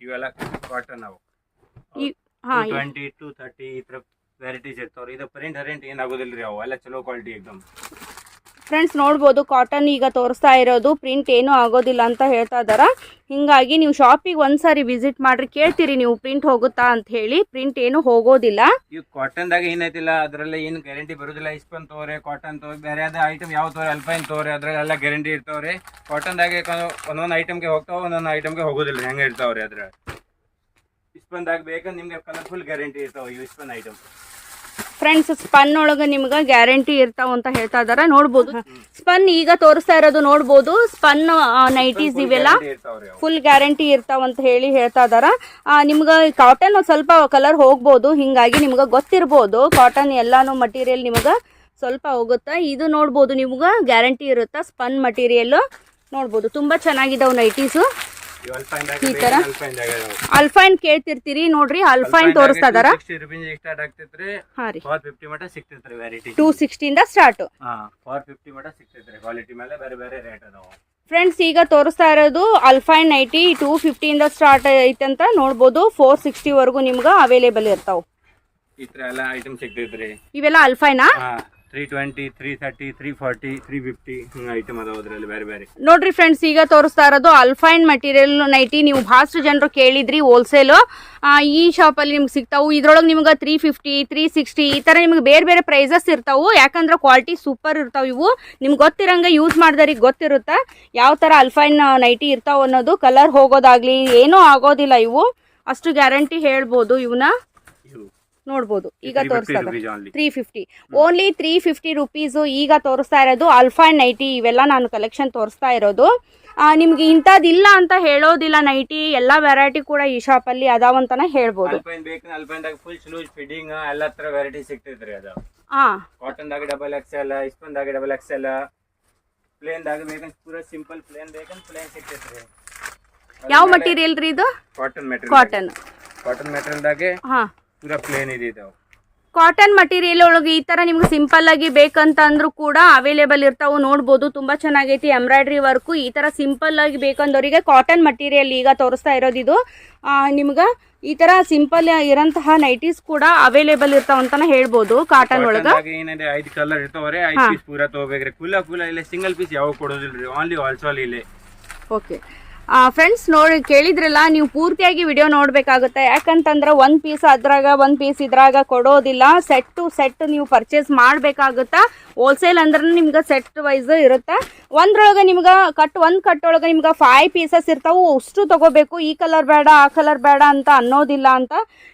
ಇವೆಲ್ಲ ಕಾಟನ್ ಅವು ಈ ಹಾಂ ಟ್ವೆಂಟಿ ಟು ತರ್ಟಿ ಈ ತರ ವೆರೈಟೀಸ್ ಇರ್ತಾವ್ರಿ. ಇದು ಪ್ರಿಂಟ್ ಹರೆಂಟ್ ಏನಾಗೋದಿಲ್ಲ ರೀ ಅವು? ಎಲ್ಲ ಚಲೋ ಕ್ವಾಲಿಟಿ ಎಕ್ದಮ್. ಫ್ರೆಂಡ್ಸ್ ನೋಡ್ಬೋದು ಕಾಟನ್ ಈಗ ತೋರಿಸ್ತಾ ಇರೋದು ಪ್ರಿಂಟ್ ಏನೂ ಆಗೋದಿಲ್ಲ ಅಂತ ಹೇಳ್ತಾ ಇದಾರ ಹಿಂಗಾಗಿ ನೀವು ಶಾಪಿಗೆ ಒಂದ್ಸಾರಿ ವಿಸಿಟ್ ಮಾಡ್ರಿ, ಕೇಳ್ತೀರಿ ನೀವು ಪ್ರಿಂಟ್ ಹೋಗುತ್ತಾ ಅಂತ ಹೇಳಿ. ಪ್ರಿಂಟ್ ಏನು ಹೋಗೋದಿಲ್ಲ. ಈ ಕಾಟನ್ ದಾಗ ಏನೈತಿಲ್ಲ ಅದ್ರಲ್ಲಿ ಏನು ಗ್ಯಾರಂಟಿ ಬರೋದಿಲ್ಲ. ಇಸ್ಪನ್ ತೋರೆ ಕಾಟನ್ ತೋರಿ, ಬೇರೆ ಯಾವ್ದು ಐಟಮ್ ಯಾವ ತೋರಿ ಅಲ್ಪೈನ್ ತೋರಿ, ಅದ್ರಲ್ಲೆಲ್ಲ ಗ್ಯಾರಂಟಿ ಇರ್ತಾವ್ರಿ. ಕಾಟನ್ ದಾಗ ಒಂದೊಂದು ಐಟಮ್ಗೆ ಹೋಗ್ತಾವ, ಒಂದೊಂದು ಐಟಮ್ಗೆ ಹೋಗೋದಿಲ್ಲ, ಹೆಂಗೆ ಇರ್ತಾವ್ರಿ ಅದ್ರ ಇಸ್ಪನ್ ದಾಗ ಬೇಕಂದ್ರೆ ನಿಮ್ಗೆ ಕಲರ್ಫುಲ್ ಗ್ಯಾರಂಟಿ ಇರ್ತಾವ, ಈ ಇಸ್ಪನ್ ಐಟಮ್ ಫ್ರೆಂಡ್ಸ್ ಸ್ಪನ್ ಒಳಗೆ ನಿಮ್ಗೆ ಗ್ಯಾರಂಟಿ ಇರ್ತಾವ ಅಂತ ಹೇಳ್ತಾ ಇದಾರ. ನೋಡ್ಬೋದು. ಸ್ಪನ್ ಈಗ ತೋರಿಸ್ತಾ ಇರೋದು ನೋಡ್ಬೋದು. ಸ್ಪನ್ ನೈಟೀಸ್ ಇವೆಲ್ಲ ಫುಲ್ ಗ್ಯಾರಂಟಿ ಇರ್ತಾವ ಅಂತ ಹೇಳಿ ಹೇಳ್ತಾ ಇದಾರ. ನಿಮ್ಗೆ ಕಾಟನ್ ಸ್ವಲ್ಪ ಕಲರ್ ಹೋಗ್ಬೋದು. ಹಿಂಗಾಗಿ ನಿಮ್ಗೆ ಗೊತ್ತಿರ್ಬೋದು. ಕಾಟನ್ ಎಲ್ಲಾನು ಮಟೀರಿಯಲ್ ನಿಮ್ಗೆ ಸ್ವಲ್ಪ ಹೋಗುತ್ತಾ. ಇದು ನೋಡ್ಬೋದು ನಿಮ್ಗೆ ಗ್ಯಾರಂಟಿ ಇರುತ್ತಾ ಸ್ಪನ್ ಮಟೀರಿಯಲ್ ನೋಡ್ಬೋದು. ತುಂಬಾ ಚೆನ್ನಾಗಿದಾವ್ ನೈಟೀಸು ಈ ತರ? ಅಲ್ಫೈನ್ ಕೇಳ್ತಿರ್ತೀರಿ ನೋಡ್ರಿ ಅಲ್ಫೈನ್ ತೋರಿಸ್ತಾ ಇದಾರ. ಸಿಕ್ಸ್ಟಿ ಸ್ಟಾರ್ಟ್ ಟೂ ಫ್ರೆಂಡ್ಸ್ ಈಗ ತೋರಿಸ್ತಾ ಇರೋದು ಅಲ್ಫೈನ್ ನೈಟಿ ಟೂ ಇಂದ ಸ್ಟಾರ್ಟ್ ಐತಂತ ನೋಡ್ಬೋದು ಫೋರ್ ಸಿಕ್ಸ್ಟಿವರೆಗೂ ನಿಮ್ಗೆ ಅವೈಲೇಬಲ್ ಇರ್ತಾವ. ಇವೆಲ್ಲ ಅಲ್ಫೈನಾ three twenty three thirty three forty three fifty item ಅದಾವ ಅದ್ರಲ್ಲಿ ಬೇರೆ ಬೇರೆ ನೋಡ್ರಿ ಫ್ರೆಂಡ್ಸ್ ಈಗ ತೋರಿಸ್ತಾ ಇರೋದು ಅಲ್ಫೈನ್ ಮಟೀರಿಯಲ್ ನೈಟಿ ನೀವು ಭಾಳಷ್ಟು ಜನರು ಕೇಳಿದ್ರಿ ಹೋಲ್ಸೇಲು ಈ ಶಾಪಲ್ಲಿ ನಿಮ್ಗೆ ಸಿಗ್ತಾವು. ಇದ್ರೊಳಗೆ ನಿಮ್ಗೆ ತ್ರೀ ಫಿಫ್ಟಿ ತ್ರೀ ಸಿಕ್ಸ್ಟಿ ಈ ಥರ ನಿಮ್ಗೆ ಬೇರೆ ಬೇರೆ ಪ್ರೈಸಸ್ ಇರ್ತಾವು. ಯಾಕಂದ್ರೆ ಕ್ವಾಲಿಟಿ ಸೂಪರ್ ಇರ್ತಾವೆ ಇವು. ನಿಮ್ಗೆ ಗೊತ್ತಿರಂಗೆ ಯೂಸ್ ಮಾಡಿದವ್ರಿಗೆ ಗೊತ್ತಿರುತ್ತೆ ಯಾವ ಥರ ಅಲ್ಫೈನ್ ನೈಟಿ ಇರ್ತಾವ ಅನ್ನೋದು. ಕಲರ್ ಹೋಗೋದಾಗ್ಲಿ ಏನೂ ಆಗೋದಿಲ್ಲ ಇವು. ಅಷ್ಟು ಗ್ಯಾರಂಟಿ ಹೇಳ್ಬೋದು ಇವನ್ನ ಇವು. ನೋಡ್ಬೋದು. ಈಗ ತೋರಿಸ್ತಾ three fifty only three fifty rupees ಈಗ ತೋರಿಸ್ತಾ ಇರೋದು ಅಲ್ಫಾ ನೈಟಿ ಇವೆಲ್ಲ ನಾನು ಕಲೆಕ್ಷನ್ ತೋರಿಸ್ತಾ ಇರೋದು. ನಿಮ್ಗೆ ಇಂಥದ್ದಿಲ್ಲ ಅಂತ ಹೇಳೋದಿಲ್ಲ ನೈಟಿ ಎಲ್ಲ ವೆರೈಟಿ ಕೂಡ ಈ ಶಾಪಲ್ಲಿ ಅದಾವಂತನ ಹೇಳ್ಬೋದು. ಅಲ್ಪೈನ್ ಬೇಕಂದ್ರೆ ಅಲ್ಪೈನ್ ದಾಗ ಫುಲ್ ಸ್ಲೂಜ್ ಫಿಟ್ಟಿಂಗ್ ಎಲ್ಲ ತರ ವೆರೈಟಿ ಸಿಗ್ತೈತ್ರಿ ಅದು. ಹಾಂ ಕಾಟನ್ ದಾಗ ಡಬಲ್ ಎಕ್ಸ್ ಎಲ್ ಇಸ್ಪನ್ ದಾಗ ಡಬಲ್ ಎಕ್ಸ್ ಎಲ್ ಪ್ಲೇನ್ ದಾಗ ಬೇಕಂದ್ರೆ ಪೂರ ಸಿಂಪಲ್ ಪ್ಲೇನ್ ಬೇಕಂದ್ರೆ ಪ್ಲೇನ್ ಸಿಗ್ತೈತ್ರಿ. ಯಾವ ಮಟೀರಿಯಲ್ ರೀ ಇದು? Cotton material cotton cotton material ದಾಗೆ ಪ್ಲೇನ್ ಇದಾವ. ಕಾಟನ್ ಮಟೀರಿಯಲ್ ಒಳಗೆ ಈ ತರ ನಿಮ್ಗೆ ಸಿಂಪಲ್ ಆಗಿ ಬೇಕಂತ ಅಂದ್ರು ಕೂಡ ಅವೈಲೇಬಲ್ ಇರ್ತಾವು. ನೋಡ್ಬೋದು ತುಂಬಾ ಚೆನ್ನಾಗೈತಿ ಎಂಬ್ರಾಯ್ಡ್ರಿ ವರ್ಕು ಈ ತರ ಸಿಂಪಲ್ ಆಗಿ ಬೇಕಂದವರಿಗೆ ಕಾಟನ್ ಮಟೀರಿಯಲ್ ಈಗ ತೋರಿಸ್ತಾ ಇರೋದು ಇದು. ನಿಮ್ಗೆ ಈ ತರ ಸಿಂಪಲ್ ಇರೋಂತಹ ನೈಟೀಸ್ ಕೂಡ ಅವೈಲೇಬಲ್ ಅಂತ ಹೇಳ್ಬೋದು ಕಾಟನ್ ಒಳಗೆ. ದಾಗ ಏನಿದೆ ಐದ್ ಕಲರ್ ಇರ್ತಾವ್ರಿ ಐದ್ ಪೀಸ್ ಪೂರ ತಗೋಬೇಕ್ರಿ. ಕುಲ ಕುಲ ಇಲ್ಲ ಸಿಂಗಲ್ ಪೀಸ್ ಯಾವ ಕೊಡೋದಿಲ್ರಿ ಓನ್ಲಿ ಆಲ್ಸೋಲ್ ಇಲ್ಲಿ. ಓಕೆ ಫ್ರೆಂಡ್ಸ್ ನೋಡಿ, ಕೇಳಿದ್ರಲ್ಲ, ನೀವು ಪೂರ್ತಿಯಾಗಿ ವಿಡಿಯೋ ನೋಡಬೇಕಾಗುತ್ತೆ. ಯಾಕಂತಂದ್ರೆ ಒಂದು ಪೀಸ್ ಅದ್ರಾಗ ಒಂದು ಪೀಸ್ ಇದ್ರಾಗ ಕೊಡೋದಿಲ್ಲ. ಸೆಟ್ ಟು ಸೆಟ್ ನೀವು ಪರ್ಚೇಸ್ ಮಾಡಬೇಕಾಗುತ್ತಾ? ಹೋಲ್ಸೇಲ್ ಅಂದ್ರೆ ನಿಮ್ಗೆ ಸೆಟ್ ವೈಸ್ ಇರುತ್ತೆ. ಒಂದ್ರೊಳಗೆ ನಿಮ್ಗೆ ಕಟ್ ಒಂದು ಕಟ್ಟೊಳಗೆ ನಿಮ್ಗೆ ಫೈವ್ ಪೀಸಸ್ ಇರ್ತಾವೆ. ಅಷ್ಟು ತಗೋಬೇಕು. ಈ ಕಲರ್ ಬೇಡ, ಆ ಕಲರ್ ಬೇಡ ಅಂತ ಅನ್ನೋದಿಲ್ಲ ಅಂತ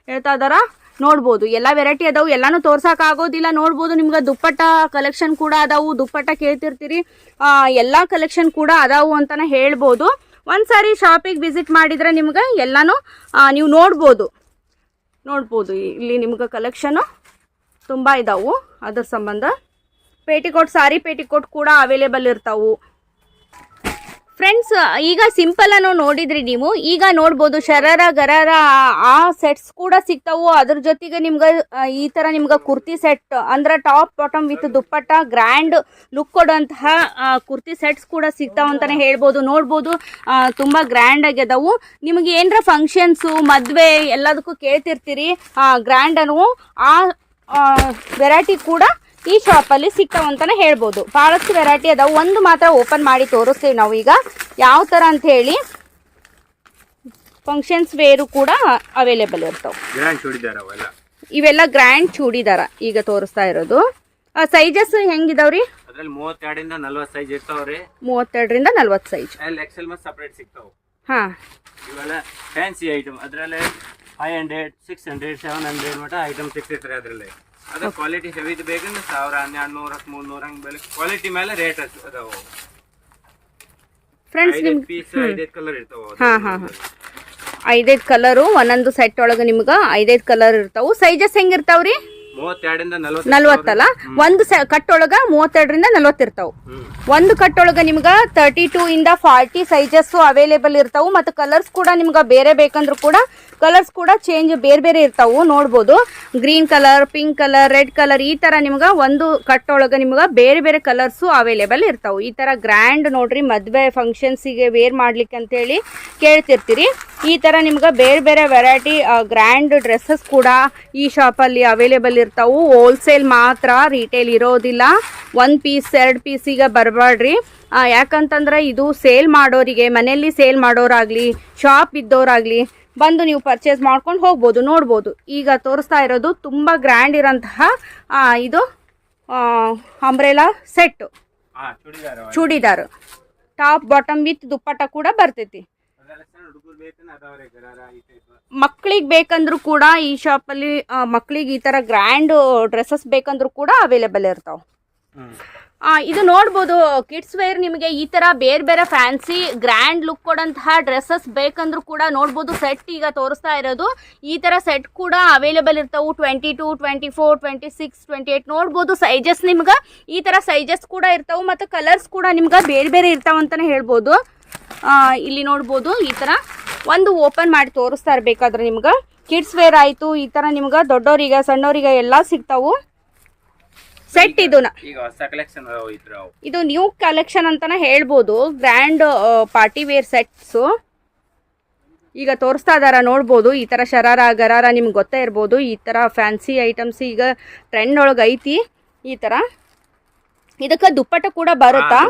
ಹೇಳ್ತಾ ಇದಾರ. ನೋಡ್ಬೋದು. ಎಲ್ಲ ವೆರೈಟಿ ಅದಾವು. ಎಲ್ಲಾನು ಆಗೋದಿಲ್ಲ. ನೋಡ್ಬೋದು. ನಿಮ್ಗೆ ದುಪ್ಪಟ್ಟ ಕಲೆಕ್ಷನ್ ಕೂಡ ಅದಾವು. ದುಪ್ಪಟ್ಟ ಕೇಳ್ತಿರ್ತೀರಿ. ಎಲ್ಲ ಕಲೆಕ್ಷನ್ ಕೂಡ ಅದಾವು ಅಂತಾನೆ ಹೇಳ್ಬೋದು. ಒಂದ್ಸಾರಿ ಶಾಪಿಗೆ ವಿಸಿಟ್ ಮಾಡಿದ್ರೆ ನಿಮ್ಗೆ ಎಲ್ಲಾನು ನೀವು ನೋಡ್ಬೋದು. ನೋಡ್ಬೋದು, ಇಲ್ಲಿ ನಿಮ್ಗೆ ಕಲೆಕ್ಷನು ತುಂಬ ಇದಾವು. ಅದ್ರ ಸಂಬಂಧ ಪೇಟಿಕೋಟ್, ಸಾರಿ ಪೇಟಿಕೋಟ್ ಕೂಡ ಅವೈಲೇಬಲ್ ಇರ್ತಾವು. ಫ್ರೆಂಡ್ಸ್ ಈಗ ಸಿಂಪಲ್ ಅನ್ನು ನೋಡಿದ್ರಿ ನೀವು. ಈಗ ನೋಡ್ಬೋದು ಶರಾರ, ಗರಾರ ಆ- ಸೆಟ್ಸ್ ಕೂಡ ಸಿಗ್ತಾವು. ಅದ್ರ ಜೊತೆಗೆ ನಿಮ್ಗೆ ಈ ತರ ನಿಮ್ಗೆ ಕುರ್ತಿ ಸೆಟ್ ಅಂದ್ರೆ top bottom with dupatta grand look ಕೊಡುವಂತಹ ಕುರ್ತಿ ಸೆಟ್ಸ್ ಕೂಡ ಸಿಗ್ತಾವ ಅಂತಾನೆ ಹೇಳ್ಬೋದು. ನೋಡ್ಬೋದು ತುಂಬ ತುಂಬಾ ಗ್ರ್ಯಾಂಡ್ ಆಗ್ಯದವು. ನಿಮ್ಗೆ ಏನರ ಫಂಕ್ಷನ್ಸು ಮದ್ವೆ ಎಲ್ಲದಕ್ಕೂ ಕೇಳ್ತಿರ್ತೀರಿ. ಗ್ರ್ಯಾಂಡ್ ಅನ್ನು ಆ ವೆರೈಟಿ ಕೂಡ ಈ ಶಾಪಲ್ಲಿ ಸಿಗ್ತಾವಂತಾನೆ ಹೇಳ್ಬೋದು. ಭಾಳಷ್ಟು ವೆರೈಟಿ ಅದಾವ. ಒಂದು ಮಾತ್ರ ಓಪನ್ ಮಾಡಿ ತೋರಿಸ್ತೀವಿ ನಾವು ಈಗ. ಯಾವ ಥರ ಅಂತ ಹೇಳಿ ಫಂಕ್ಷನ್ಸ್ ವೇರು ಕೂಡ ಅವೈಲೇಬಲ್ ಇರ್ತಾವೆ. ಇವೆಲ್ಲ ಗ್ರ್ಯಾಂಡ್ ಚೂಡಿದಾರ ಈಗ ತೋರಿಸ್ತಾ ಇರೋದು. ಸೈಜಸ್ ಹೆಂಗಿದಾವ್ರಿ? ಅದ್ರಲ್ಲಿ ಮೂವತ್ತೆರಡರಿಂದ ನಲ್ವತ್ತು ಸೈಜ್ ಇರ್ತಾವ್ರಿ. ಮೂವತ್ತೆರಡರಿಂದ ನಲ್ವತ್ತು ಸೈಜ್ ಎಕ್ಸೆಲ್ ಮತ್ತೆ ಸಪ್ರೇಟ್ ಸಿಗ್ತಾವೆ. ಹಾಂ. ಇವೆಲ್ಲ ಫ್ಯಾನ್ಸಿ ಐಟಮ್ ಅದ್ರಲ್ಲಿ five hundred six hundred seven hundred ಮಟ್ಟ ಐಟಮ್ ಸಿಗ್ತೈತ್ರಿ ಅದ್ರಲ್ಲಿ. ಅದ್ರ ಕ್ವಾಲಿಟಿ ಹೆವಿದ್ ಬೇಕಂದ್ರೆ ಸಾವಿರ ಹನ್ನೆರಡು ನೂರ ಮೂರ್ ನೂರ ಹಂಗ್ ಬೆಲೆ ಕ್ವಾಲಿಟಿ ಮೇಲೆ ರೇಟ್ ಅದಾವ. ಫ್ರೆಂಡ್ಸ್ ಐದೈದು ನಿಮ್ಗೆ ಪೀಸ್ ಐದೈದು ಕಲರ್ ಇರ್ತಾವ ಹಾ, ಹಾ, ಹಾ. ಐದೈದು ಕಲರು ಒಂದೊಂದು ಸೆಟ್ ಒಳಗೆ ನಿಮ್ಗೆ ಐದೈದು ಕಲರ್ ಇರ್ತಾವ. ಸೈಜಸ್ ಹೆಂಗಿರ್ತಾವ್ರಿ? ಮೂವತ್ತೆರಡರಿಂದ ನಲ್ವತ್ತು ನಲ್ವತ್ತಲ್ಲ? ಒಂದು ಕಟ್ ಕಟ್ಟೊಳಗ ಮೂವತ್ತೆರಡರಿಂದ ನಲ್ವತ್ತು ಇರ್ತಾವ ಒಂದು ಕಟ್ಟೊಳಗ ನಿಮ್ಗ ತರ್ಟಿ ಟೂ ಇಂದ ಫಾರ್ಟಿ ಸೈಜಸ್ ಅವೈಲೇಬಲ್ ಇರ್ತಾವು ಮತ್ತು ಕಲರ್ಸ್ ಕೂಡ ನಿಮ್ಗ ಬೇರೆ ಬೇಕಂದ್ರೂ ಕೂಡ ಕಲರ್ಸ್ ಕೂಡ ಚೇಂಜ್ ಬೇರೆ ಬೇರೆ ಇರ್ತಾವು ನೋಡ್ಬೋದು. Green colour pink colour red colour ಈ ತರ ನಿಮ್ಗ ಒಂದು ಕಟ್ಟೊಳಗ ನಿಮ್ಗ ಬೇರೆ ಬೇರೆ ಕಲರ್ಸು ಅವೈಲೇಬಲ್ ಇರ್ತಾವು. ಈ ತರ ಗ್ರ್ಯಾಂಡ್ ನೋಡ್ರಿ ಮದ್ವೆ ಫಂಕ್ಷನ್ಸಿಗೆ ವೇರ್ ಮಾಡ್ಲಿಕ್ಕೆ ಅಂತೇಳಿ ಕೇಳ್ತಿರ್ತೀರಿ. ಈ ತರ ನಿಮ್ಗ ಬೇರೆ ಬೇರೆ ವೆರೈಟಿ ಗ್ರ್ಯಾಂಡ್ ಡ್ರೆಸ್ಸಸ್ ಕೂಡ ಈ ಶಾಪಲ್ಲಿ ಅವೈಲೇಬಲ್ ಇರ್ತಾವು. ಹೋಲ್ಸೇಲ್ ಮಾತ್ರ ರಿಟೇಲ್ ಇರೋದಿಲ್ಲ. ಒಂದು ಪೀಸ್ ಎರಡು ಪೀಸಿಗೆ ಬರಬಾಡ್ರಿ ಯಾಕಂತಂದ್ರೆ ಇದು ಸೇಲ್ ಮಾಡೋರಿಗೆ ಮನೆಯಲ್ಲಿ ಸೇಲ್ ಮಾಡೋರಾಗಲಿ ಶಾಪ್ ಇದ್ದವರಾಗಲಿ ಬಂದು ನೀವು ಪರ್ಚೇಸ್ ಮಾಡ್ಕೊಂಡು ಹೋಗ್ಬೋದು ನೋಡ್ಬೋದು. ಈಗ ತೋರಿಸ್ತಾ ಇರೋದು ತುಂಬ ಗ್ರ್ಯಾಂಡ್ ಇರೋಂತಹ ಇದು umbrella set churidar top bottom with dupatta ಕೂಡ ಬರ್ತೈತಿ. ಮಕ್ಳಿಗೆ ಬೇಕಂದ್ರೂ ಕೂಡ ಈ ಶಾಪಲ್ಲಿ ಮಕ್ಳಿಗೆ ಈ ಥರ ಗ್ರ್ಯಾಂಡ್ ಡ್ರೆಸ್ಸಸ್ ಬೇಕಂದ್ರೂ ಕೂಡ ಅವೈಲೇಬಲ್ ಇರ್ತಾವೆ. ಇದು ನೋಡ್ಬೋದು ಕಿಡ್ಸ್ ವೇರ್ ನಿಮಗೆ ಈ ತರ ಬೇರೆ ಬೇರೆ ಫ್ಯಾನ್ಸಿ ಗ್ರ್ಯಾಂಡ್ ಲುಕ್ ಕೊಡಂತಹ ಡ್ರೆಸ್ಸಸ್ ಬೇಕಂದ್ರೂ ಕೂಡ ನೋಡ್ಬೋದು ಸೆಟ್ ಈಗ ತೋರಿಸ್ತಾ ಇರೋದು. ಈ ತರ ಸೆಟ್ ಕೂಡ ಅವೈಲೇಬಲ್ ಇರ್ತಾವೆ twenty two twenty four twenty six twenty eight ನೋಡ್ಬೋದು ಸೈಜಸ್ ನಿಮ್ಗೆ. ಈ ಥರ ಸೈಜಸ್ ಕೂಡ ಇರ್ತಾವು ಮತ್ತು ಕಲರ್ಸ್ ಕೂಡ ನಿಮ್ಗೆ ಬೇರೆ ಬೇರೆ ಇರ್ತಾವಂತಲೇ ಹೇಳ್ಬೋದು. ಇಲ್ಲಿ ನೋಡ್ಬೋದು ಈ ತರ. ಒಂದು ಓಪನ್ ಮಾಡಿ ತೋರಿಸ್ತಾ ಇರಬೇಕಾದ್ರೆ ನಿಮ್ಗೆ. ಕಿಡ್ಸ್ ವೇರ್ ಆಯಿತು ಈ ಥರ ನಿಮ್ಗೆ ದೊಡ್ಡೋರಿಗೆ ಸಣ್ಣವರಿಗೆ ಎಲ್ಲ ಸಿಗ್ತಾವು. ಸೆಟ್ ಇದು ಇದು ನ್ಯೂ ಕಲೆಕ್ಷನ್ ಅಂತಾನೆ ಹೇಳ್ಬೋದು. ಗ್ರ್ಯಾಂಡ್ ಪಾರ್ಟಿ ವೇರ್ ಸೆಟ್ಸು ಈಗ ತೋರಿಸ್ತಾ ಇದಾರ ನೋಡ್ಬೋದು. ಈ ಥರ ಶರಾರ ಗರಾರ ನಿಮ್ಗೆ ಗೊತ್ತೇ ಇರ್ಬೋದು. ಈ ಥರ ಫ್ಯಾನ್ಸಿ ಐಟಮ್ಸ್ ಈಗ ಟ್ರೆಂಡ್ ಒಳಗೆ ಐತಿ. ಈ ಥರ ಇದಕ್ಕೆ ದುಪ್ಪಟ್ಟ ಕೂಡ ಬರುತ್ತಾ?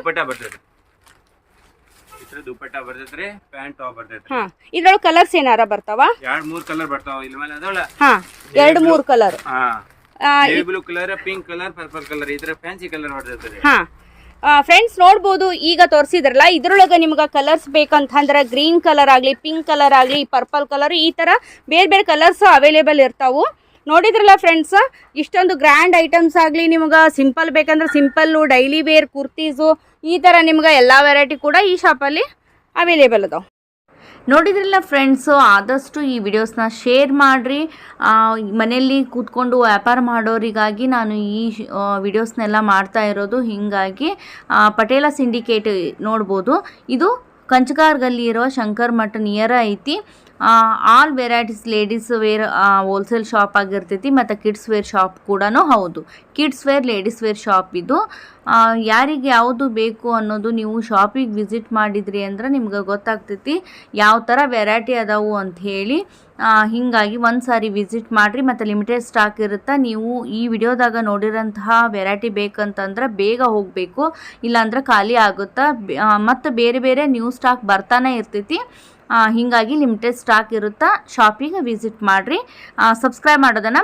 ಇದ್ರ ದುಪ್ಪಟ್ಟ ಬರ್ತೈತ್ರಿ ಪ್ಯಾಂಟ್ ಟಾಪ್ ಬರ್ತೈತ್ರಿ. ಹಾಂ ಇದ್ರೊಳಗೆ ಕಲರ್ಸ್ ಏನಾರ ಬರ್ತಾವ? ಎರಡ್ ಮೂರ್ ಕಲರ್ ಬರ್ತಾವ ಇಲ್ಲಿ ಮೇಲೆ ಅದೊಳ ಹಾಂ ಎರಡು ಮೂರು ಕಲರ್ ಹಾ. Blue colour pink colour purple colour ಇದ್ರ ಫ್ಯಾನ್ಸಿ ಕಲರ್ ಬರ್ತೈತ್ರಿ. ಹಾಂ. ಫ್ರೆಂಡ್ಸ್ ನೋಡ್ಬೋದು ಈಗ ತೋರಿಸಿದ್ರಲ್ಲ ಇದ್ರೊಳಗೆ ನಿಮ್ಗೆ ಕಲರ್ಸ್ ಬೇಕಂತಂದ್ರೆ ಗ್ರೀನ್ ಕಲರ್ ಆಗಲಿ ಪಿಂಕ್ ಕಲರ್ ಆಗಲಿ ಪರ್ಪಲ್ ಕಲರ್ ಈ ಥರ ಬೇರೆ ಬೇರೆ ಕಲರ್ಸ್ ಅವೈಲೇಬಲ್ ಇರ್ತಾವು. ನೋಡಿದ್ರಲ್ಲ ಫ್ರೆಂಡ್ಸ್ ಇಷ್ಟೊಂದು ಗ್ರ್ಯಾಂಡ್ ಐಟಮ್ಸ್ ಆಗಲಿ ನಿಮ್ಗೆ ಸಿಂಪಲ್ ಬೇಕಂದ್ರೆ ಸಿಂಪಲ್ಲು ಡೈಲಿ ವೇರ್ ಕುರ್ತೀಸು ಈ ಥರ ನಿಮ್ಗೆ ಎಲ್ಲ ವೆರೈಟಿ ಕೂಡ ಈ ಶಾಪಲ್ಲಿ ಅವೈಲೇಬಲ್ ಅದಾವೆ. ನೋಡಿದ್ರಲ್ಲ ಫ್ರೆಂಡ್ಸು ಆದಷ್ಟು ಈ ವಿಡಿಯೋಸ್ನ ಶೇರ್ ಮಾಡಿರಿ. ಮನೆಯಲ್ಲಿ ಕೂತ್ಕೊಂಡು ವ್ಯಾಪಾರ ಮಾಡೋರಿಗಾಗಿ ನಾನು ಈ ವಿಡಿಯೋಸ್ನೆಲ್ಲ ಮಾಡ್ತಾ ಇರೋದು. ಹೀಗಾಗಿ ಪಟೇಲ ಸಿಂಡಿಕೇಟ್ ನೋಡ್ಬೋದು. ಇದು ಕಂಚಗಾರ್ಗಲ್ಲಿ ಇರೋ ಶಂಕರ್ ಮಠ ನಿಯರ್ ಐತಿ. All varieties ladies wear wholesale shop ಆಗಿರ್ತೈತಿ, ಮತ್ತು ಕಿಡ್ಸ್ ವೇರ್ ಶಾಪ್ ಕೂಡ ಹೌದು. Kids wear ladies wear shop ಇದು. ಯಾರಿಗೆ ಯಾವುದು ಬೇಕು ಅನ್ನೋದು ನೀವು ಶಾಪಿಗೆ ವಿಸಿಟ್ ಮಾಡಿದ್ರಿ ಅಂದ್ರೆ ನಿಮ್ಗೆ ಗೊತ್ತಾಗ್ತೈತಿ ಯಾವ ಥರ ವೆರೈಟಿ ಅದಾವು ಅಂತ ಹೇಳಿ. ಹೀಗಾಗಿ ಒಂದು ಸಾರಿ ವಿಸಿಟ್ ಮಾಡಿರಿ, ಮತ್ತು ಲಿಮಿಟೆಡ್ ಸ್ಟಾಕ್ ಇರುತ್ತೆ, ನೀವು ಈ ವಿಡಿಯೋದಾಗ ನೋಡಿರೋಂತಹ ವೆರೈಟಿ ಬೇಕಂತಂದ್ರೆ ಬೇಗ ಹೋಗಬೇಕು. ಇಲ್ಲಾಂದ್ರೆ ಖಾಲಿ ಆಗುತ್ತಾ ಮತ್ತು ಬೇರೆ ಬೇರೆ ನ್ಯೂ ಸ್ಟಾಕ್ ಬರ್ತಾನೆ ಇರ್ತೈತಿ. ಹೀಗಾಗಿ ಲಿಮಿಟೆಡ್ ಸ್ಟಾಕ್ ಇರುತ್ತಾ? ಶಾಪಿಗೆ ವಿಸಿಟ್ ಮಾಡಿರಿ. ಸಬ್ಸ್ಕ್ರೈಬ್ ಮಾಡೋದನ್ನು